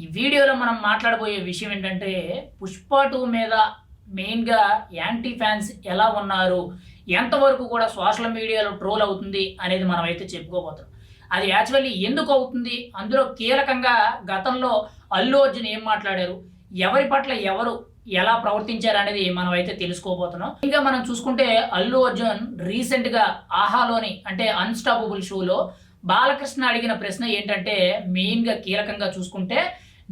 ఈ వీడియోలో మనం మాట్లాడబోయే విషయం ఏంటంటే పుష్ప టూ మీద మెయిన్గా యాంటీ ఫ్యాన్స్ ఎలా ఉన్నారు? ఎంతవరకు కూడా సోషల్ మీడియాలో ట్రోల్ అవుతుంది అనేది మనం అయితే చెప్పుకోబోతున్నాం. అది యాక్చువల్లీ ఎందుకు అవుతుంది? అందులో కీలకంగా గతంలో అల్లు అర్జున్ ఏం మాట్లాడారు? ఎవరి పట్ల ఎవరు ఎలా ప్రవర్తించారు అనేది మనం అయితే తెలుసుకోబోతున్నాం. ఇంకా మనం చూసుకుంటే అల్లు అర్జున్ రీసెంట్గా ఆహాలోని అంటే అన్స్టాపబుల్ షోలో బాలకృష్ణ అడిగిన ప్రశ్న ఏంటంటే మెయిన్గా కీలకంగా చూసుకుంటే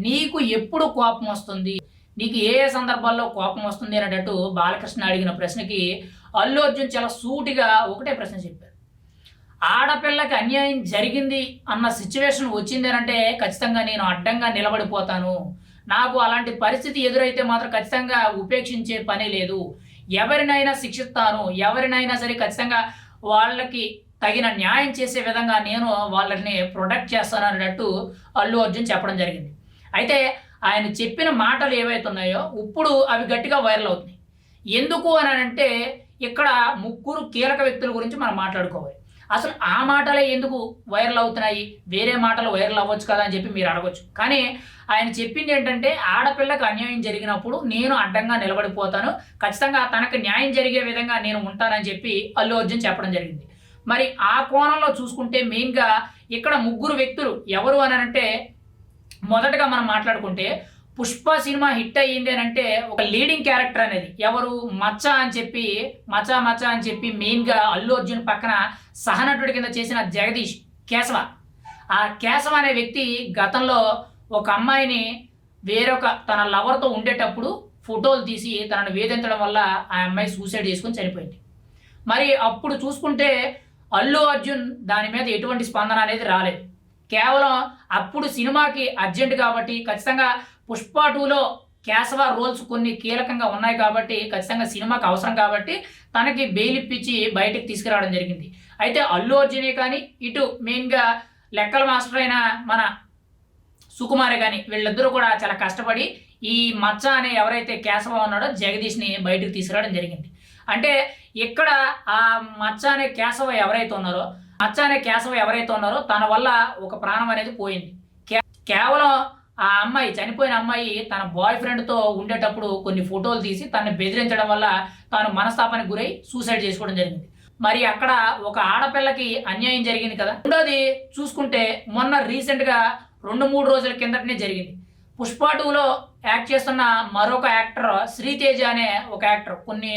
నీకు ఎప్పుడు కోపం వస్తుంది? నీకు ఏ ఏ సందర్భాల్లో కోపం వస్తుంది అనేటట్టు బాలకృష్ణ అడిగిన ప్రశ్నకి అల్లు అర్జున్ చాలా సూటిగా ఒకటే ప్రశ్న చెప్పారు. ఆడపిల్లకి అన్యాయం జరిగింది అన్న సిచ్యువేషన్ వచ్చింది అంటే ఖచ్చితంగా నేను అడ్డంగా నిలబడిపోతాను. నాకు అలాంటి పరిస్థితి ఎదురైతే మాత్రం ఖచ్చితంగా ఉపేక్షించే పని లేదు. ఎవరినైనా శిక్షిస్తాను. ఎవరినైనా సరే ఖచ్చితంగా వాళ్ళకి తగిన న్యాయం చేసే విధంగా నేను వాళ్ళని ప్రొటెక్ట్ చేస్తాను అన్నట్టు అల్లు అర్జున్ చెప్పడం జరిగింది. అయితే ఆయన చెప్పిన మాటలు ఏవైతే ఉన్నాయో ఇప్పుడు అవి గట్టిగా వైరల్ అవుతున్నాయి. ఎందుకు అని అంటే ఇక్కడ ముగ్గురు కీలక వ్యక్తుల గురించి మనం మాట్లాడుకోవాలి. అసలు ఆ మాటలే ఎందుకు వైరల్ అవుతున్నాయి? వేరే మాటలు వైరల్ అవ్వచ్చు కదా అని చెప్పి మీరు అడగొచ్చు. కానీ ఆయన చెప్పింది ఏంటంటే ఆడపిల్లకు అన్యాయం జరిగినప్పుడు నేను అడ్డంగా నిలబడిపోతాను. ఖచ్చితంగా తనకు న్యాయం జరిగే విధంగా నేను ఉంటానని చెప్పి అల్లు అర్జున్ చెప్పడం జరిగింది. మరి ఆ కోణంలో చూసుకుంటే మెయిన్గా ఇక్కడ ముగ్గురు వ్యక్తులు ఎవరు అని అంటే మొదటగా మనం మాట్లాడుకుంటే పుష్ప సినిమా హిట్ అయ్యింది అని అంటే ఒక లీడింగ్ క్యారెక్టర్ అనేది. ఎవరు? మచ్చ అని చెప్పి మచ్చ మచ్చ అని చెప్పి మెయిన్గా అల్లు అర్జున్ పక్కన సహనటుడి కింద చేసిన జగదీష్ కేశవ. ఆ కేశవ అనే వ్యక్తి గతంలో ఒక అమ్మాయిని వేరొక తన లవర్తో ఉండేటప్పుడు ఫోటోలు తీసి తనను వేధించడం వల్ల ఆ అమ్మాయి సూసైడ్ చేసుకొని చనిపోయింది. మరి అప్పుడు చూసుకుంటే అల్లు అర్జున్ దాని మీద ఎటువంటి స్పందన అనేది రాలేదు. కేవలం అప్పుడు సినిమాకి అర్జెంట్ కాబట్టి ఖచ్చితంగా పుష్ప టూలో కేశవ రోల్స్ కొన్ని కీలకంగా ఉన్నాయి కాబట్టి ఖచ్చితంగా సినిమాకి అవసరం కాబట్టి తనకి బెయిల్ ఇప్పించి బయటికి తీసుకురావడం జరిగింది. అయితే అల్లు అర్జునే కానీ ఇటు మెయిన్గా లెక్కల మాస్టర్ అయిన మన సుకుమారే కానీ వీళ్ళిద్దరూ కూడా చాలా కష్టపడి ఈ మచ్చ అనే ఎవరైతే కేశవ ఉన్నాడో జగదీష్ని బయటకు తీసుకురావడం జరిగింది. అంటే ఇక్కడ ఆ మచ్చ అనే కేశవ ఎవరైతే ఉన్నారో మచ్చ కేశవ ఎవరైతే ఉన్నారో తన వల్ల ఒక ప్రాణం అనేది పోయింది. కేవలం ఆ అమ్మాయి చనిపోయిన అమ్మాయి తన బాయ్ ఫ్రెండ్తో ఉండేటప్పుడు కొన్ని ఫోటోలు తీసి తనని బెదిరించడం వల్ల తాను మనస్తాపానికి గురై సూసైడ్ చేసుకోవడం జరిగింది. మరి అక్కడ ఒక ఆడపిల్లకి అన్యాయం జరిగింది కదా. రెండోది చూసుకుంటే మొన్న రీసెంట్గా రెండు మూడు రోజుల కిందటనే జరిగింది. పుష్ప టూలో యాక్ట్ చేస్తున్న మరొక యాక్టర్ శ్రీతేజ అనే ఒక యాక్టర్ కొన్ని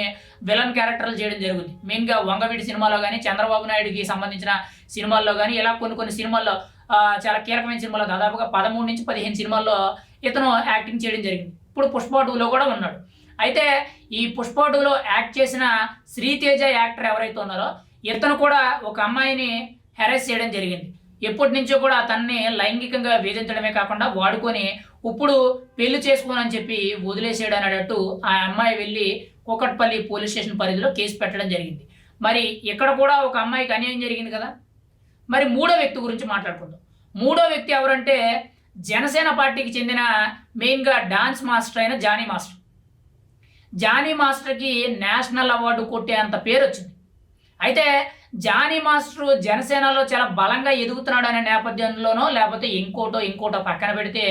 విలన్ క్యారెక్టర్లు చేయడం జరుగుతుంది. మెయిన్గా వంగవీడి సినిమాలో కానీ చంద్రబాబు నాయుడుకి సంబంధించిన సినిమాల్లో కానీ ఇలా కొన్ని కొన్ని సినిమాల్లో చాలా కీలకమైన సినిమాలో దాదాపుగా పదమూడు నుంచి పదిహేను సినిమాల్లో ఇతను యాక్టింగ్ చేయడం జరిగింది. ఇప్పుడు పుష్ప టూలో కూడా ఉన్నాడు. అయితే ఈ పుష్ప టూలో యాక్ట్ చేసిన శ్రీతేజ యాక్టర్ ఎవరైతే ఉన్నారో ఇతను కూడా ఒక అమ్మాయిని హెరాస్ చేయడం జరిగింది. ఎప్పటి నుంచో కూడా తనని లైంగికంగా వేధించడమే కాకుండా వాడుకొని ఇప్పుడు పెళ్ళి చేసుకోనని చెప్పి వదిలేసాడు అనేటట్టు ఆ అమ్మాయి వెళ్ళి కూకట్పల్లి పోలీస్ స్టేషన్ పరిధిలో కేసు పెట్టడం జరిగింది. మరి ఇక్కడ కూడా ఒక అమ్మాయికి అన్యాయం జరిగింది కదా? మరి మూడో వ్యక్తి గురించి మాట్లాడుకుందాం. మూడో వ్యక్తి ఎవరంటే జనసేన పార్టీకి చెందిన మెయిన్గా డాన్స్ మాస్టర్ అయిన జానీ మాస్టర్. జానీ మాస్టర్కి నేషనల్ అవార్డు కొట్టే అంత పేరు వచ్చింది అయితే జానీ మాస్టర్ జనసేనలో చాలా బలంగా ఎదుగుతున్నాడు అనే నేపథ్యంలోనో లేకపోతే ఇంకోటో ఇంకోటో పక్కన పెడితే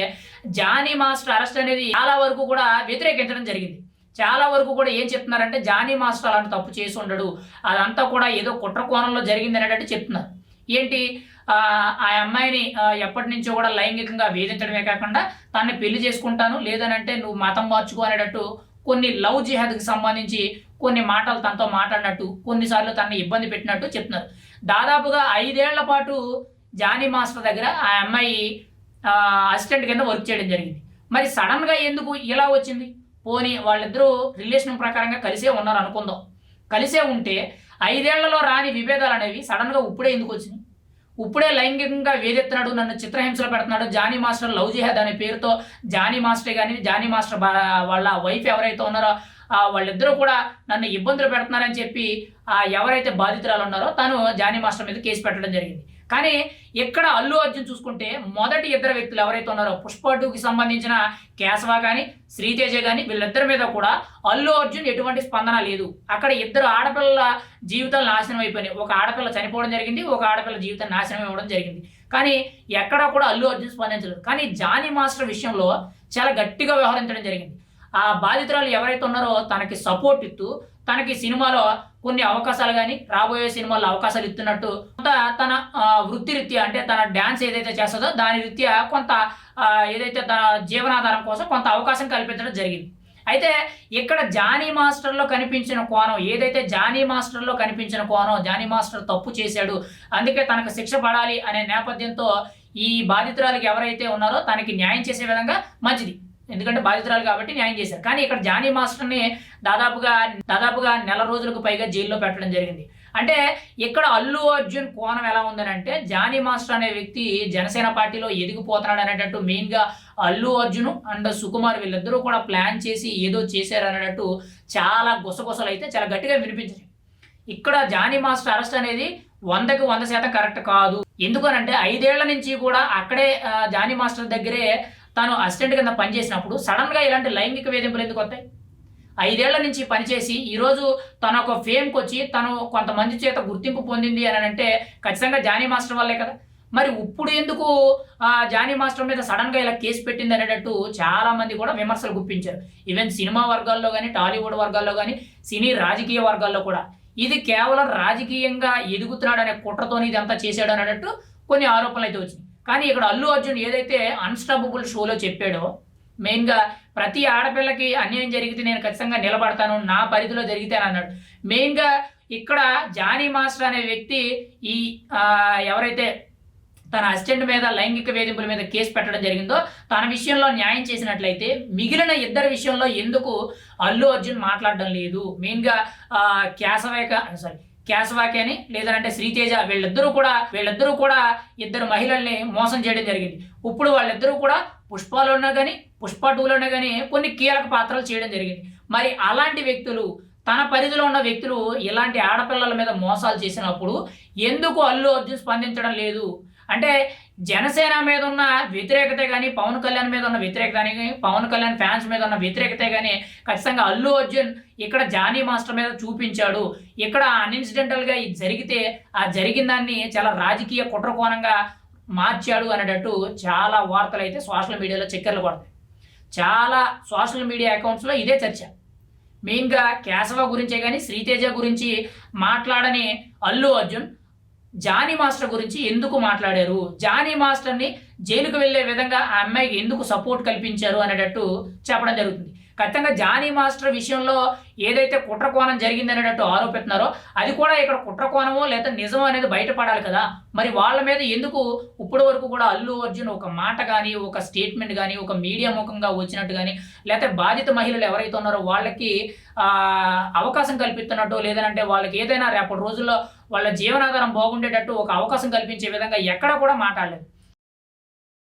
జానీ మాస్టర్ అరెస్ట్ అనేది చాలా వరకు కూడా వ్యతిరేకించడం జరిగింది. చాలా వరకు కూడా ఏం చెప్తున్నారంటే జానీ మాస్టర్ అలాంటి తప్పు చేసి ఉండడు. అదంతా కూడా ఏదో కుట్ర కోణంలో జరిగింది అనేటట్టు చెప్తున్నారు. ఏంటి? ఆ అమ్మాయిని ఎప్పటి నుంచో కూడా లైంగికంగా వేధించడమే కాకుండా తనని పెళ్ళి చేసుకుంటాను లేదనంటే నువ్వు మతం మార్చుకో అనేటట్టు కొన్ని లవ్ జిహాద్కి సంబంధించి కొన్ని మాటలు తనతో మాట్లాడినట్టు కొన్నిసార్లు తనని ఇబ్బంది పెట్టినట్టు చెప్తున్నారు. దాదాపుగా ఐదేళ్ళ పాటు జానీ మాస్టర్ దగ్గర ఆ అమ్మాయి అసిస్టెంట్ కింద వర్క్ చేయడం జరిగింది. మరి సడన్గా ఎందుకు ఇలా వచ్చింది? పోనీ వాళ్ళిద్దరూ రిలేషన్ ప్రకారంగా కలిసే ఉన్నారు అనుకుందాం. కలిసే ఉంటే ఐదేళ్ళలో రాని విభేదాలు అనేవి సడన్గా ఇప్పుడే ఎందుకు వచ్చినాయి? ఇప్పుడే లైంగికంగా వేదెత్తున్నాడు నన్ను చిత్రహింసలు పెడుతున్నాడు జానీ మాస్టర్ లవ్ జిహాద్ అనే పేరుతో జానీ మాస్టర్ కానీ జానీ మాస్టర్ వాళ్ళ వైఫ్ ఎవరైతే ఉన్నారో వాళ్ళిద్దరూ కూడా నన్ను ఇబ్బందులు పెడుతున్నారని చెప్పి ఆ ఎవరైతే బాధితురాలు ఉన్నారో తను జానీ మాస్టర్ మీద కేసు పెట్టడం జరిగింది. కానీ ఇక్కడ అల్లు అర్జున్ చూసుకుంటే మొదటి ఇద్దరు వ్యక్తులు ఎవరైతే ఉన్నారో పుష్ప టూకి సంబంధించిన కేశవ కానీ శ్రీతేజ కానీ వీళ్ళిద్దరి మీద కూడా అల్లు అర్జున్ ఎటువంటి స్పందన లేదు. అక్కడ ఇద్దరు ఆడపిల్లల జీవితాలు నాశనం అయిపోయినాయి. ఒక ఆడపిల్ల చనిపోవడం జరిగింది ఒక ఆడపిల్ల జీవితం నాశనం ఇవ్వడం జరిగింది. కానీ ఎక్కడా కూడా అల్లు అర్జున్ స్పందించలేదు. కానీ జానీ మాస్టర్ విషయంలో చాలా గట్టిగా వ్యవహరించడం జరిగింది. ఆ బాధితురాలు ఎవరైతే ఉన్నారో తనకి సపోర్ట్ ఇస్తూ తనకి సినిమాలో కొన్ని అవకాశాలు కానీ రాబోయే సినిమాల్లో అవకాశాలు ఇస్తున్నట్టు కొంత తన వృత్తి రీత్యా అంటే తన డ్యాన్స్ ఏదైతే చేస్తుందో దాని రీత్యా కొంత ఏదైతే తన జీవనాధారం కోసం కొంత అవకాశం కల్పించడం జరిగింది. అయితే ఇక్కడ జానీ మాస్టర్లో కనిపించిన కోణం ఏదైతే జానీ మాస్టర్లో కనిపించిన కోణం జానీ మాస్టర్ తప్పు చేశాడు అందుకే తనకు శిక్ష పడాలి అనే నేపథ్యంతో ఈ బాధితురాలకి ఎవరైతే ఉన్నారో తనకి న్యాయం చేసే విధంగా మంచిది. ఎందుకంటే బాధితురాలు కాబట్టి న్యాయం చేశారు. కానీ ఇక్కడ జానీ మాస్టర్ని దాదాపుగా దాదాపుగా నెల రోజులకు పైగా జైల్లో పెట్టడం జరిగింది. అంటే ఇక్కడ అల్లు అర్జున్ కోణం ఎలా ఉందని అంటే జానీ మాస్టర్ అనే వ్యక్తి జనసేన పార్టీలో ఎదిగిపోతున్నాడు అనేటట్టు మెయిన్గా అల్లు అర్జున్ అండ్ సుకుమార్ వీళ్ళిద్దరూ కూడా ప్లాన్ చేసి ఏదో చేశారు అనేటట్టు చాలా గుసగుసలు అయితే చాలా గట్టిగా వినిపించాయి ఇక్కడ జానీ మాస్టర్ అరెస్ట్ అనేది వందకి వంద శాతం కరెక్ట్ కాదు. ఎందుకనంటే ఐదేళ్ళ నుంచి కూడా అక్కడే జానీ మాస్టర్ దగ్గరే తాను అసిస్టెంట్ కింద పనిచేసినప్పుడు సడన్గా ఇలాంటి లైంగిక వేధింపులు ఎందుకు వస్తాయి? ఐదేళ్ళ నుంచి పనిచేసి ఈరోజు తన ఒక ఫేమ్కి వచ్చి తను కొంతమంది చేత గుర్తింపు పొందింది అని అంటే ఖచ్చితంగా జానీ మాస్టర్ వల్లే కదా. మరి ఇప్పుడు ఎందుకు ఆ, జానీ మాస్టర్ మీద సడన్గా ఇలా కేసు పెట్టింది అనేటట్టు చాలామంది కూడా విమర్శలు గుప్పించారు. ఈవెన్ సినిమా వర్గాల్లో కానీ టాలీవుడ్ వర్గాల్లో కానీ సినీ రాజకీయ వర్గాల్లో కూడా. ఇది కేవలం రాజకీయంగా ఎదుగుతున్నాడు అనే కుట్రతోని ఇదంతా చేశాడు అనేటట్టు కొన్ని ఆరోపణలు అయితే వచ్చినాయి. కానీ ఇక్కడ అల్లు అర్జున్ ఏదైతే అన్స్టాపబుల్ షోలో చెప్పాడో మెయిన్గా ప్రతి ఆడపిల్లకి అన్యాయం జరిగితే నేను ఖచ్చితంగా నిలబడతాను నా పరిధిలో జరిగితే అని అన్నాడు. మెయిన్గా ఇక్కడ జానీ మాస్టర్ అనే వ్యక్తి ఈ ఎవరైతే తన అసిస్టెంట్ మీద లైంగిక వేధింపుల మీద కేసు పెట్టడం జరిగిందో తన విషయంలో న్యాయం చేసినట్లయితే మిగిలిన ఇద్దరి విషయంలో ఎందుకు అల్లు అర్జున్ మాట్లాడడం లేదు? మెయిన్గా కేశవేక సారీ కేశవాకి అని లేదంటే శ్రీతేజ వీళ్ళిద్దరూ కూడా వీళ్ళిద్దరూ కూడా ఇద్దరు మహిళల్ని మోసం చేయడం జరిగింది. ఇప్పుడు వాళ్ళిద్దరూ కూడా పుష్పలోనే కానీ పుష్ప టూలోనే కానీ కొన్ని కీలక పాత్రలు చేయడం జరిగింది. మరి అలాంటి వ్యక్తులు తన పరిధిలో ఉన్న వ్యక్తులు ఇలాంటి ఆడపిల్లల మీద మోసాలు చేసినప్పుడు ఎందుకు అల్లు అర్జున్ స్పందించడం లేదు? అంటే జనసేన మీద ఉన్న వ్యతిరేకత కానీ పవన్ కళ్యాణ్ మీద ఉన్న వ్యతిరేకత కానీ పవన్ కళ్యాణ్ ఫ్యాన్స్ మీద ఉన్న వ్యతిరేకత కానీ ఖచ్చితంగా అల్లు అర్జున్ ఇక్కడ జానీ మాస్టర్ మీద చూపించాడు. ఇక్కడ అన్ఇన్సిడెంటల్గా ఇది జరిగితే ఆ జరిగిన దాన్ని చాలా రాజకీయ కుట్రకోణంగా మార్చాడు అనేటట్టు చాలా వార్తలు అయితే సోషల్ మీడియాలో చక్కెర్లు పడతాయి చాలా సోషల్ మీడియా అకౌంట్స్లో ఇదే చర్చ. మెయిన్గా కేశవ గురించే కానీ శ్రీతేజ గురించి మాట్లాడని అల్లు అర్జున్ జానీ మాస్టర్ గురించి ఎందుకు మాట్లాడారు? జానీ మాస్టర్ని జైలుకు వెళ్ళే విధంగా ఆ అమ్మాయికి ఎందుకు సపోర్ట్ కల్పించారు అనేటట్టు చెప్పడం జరుగుతుంది. ఖచ్చితంగా జానీ మాస్టర్ విషయంలో ఏదైతే కుట్రకోణం జరిగింది అనేటట్టు ఆరోపిస్తున్నారో అది కూడా ఇక్కడ కుట్రకోణమో లేదా నిజమో అనేది బయటపడాలి కదా. మరి వాళ్ళ మీద ఎందుకు ఇప్పటి వరకు కూడా అల్లు అర్జున్ ఒక మాట కానీ ఒక స్టేట్మెంట్ కానీ ఒక మీడియా ముఖంగా వచ్చినట్టు కానీ లేకపోతే బాధిత మహిళలు ఎవరైతే ఉన్నారో వాళ్ళకి అవకాశం కల్పిస్తున్నట్టు లేదంటే వాళ్ళకి ఏదైనా రేపటి రోజుల్లో వాళ్ళ జీవనాధారం బాగుండేటట్టు ఒక అవకాశం కల్పించే విధంగా ఎక్కడా కూడా మాట్లాడలేదు.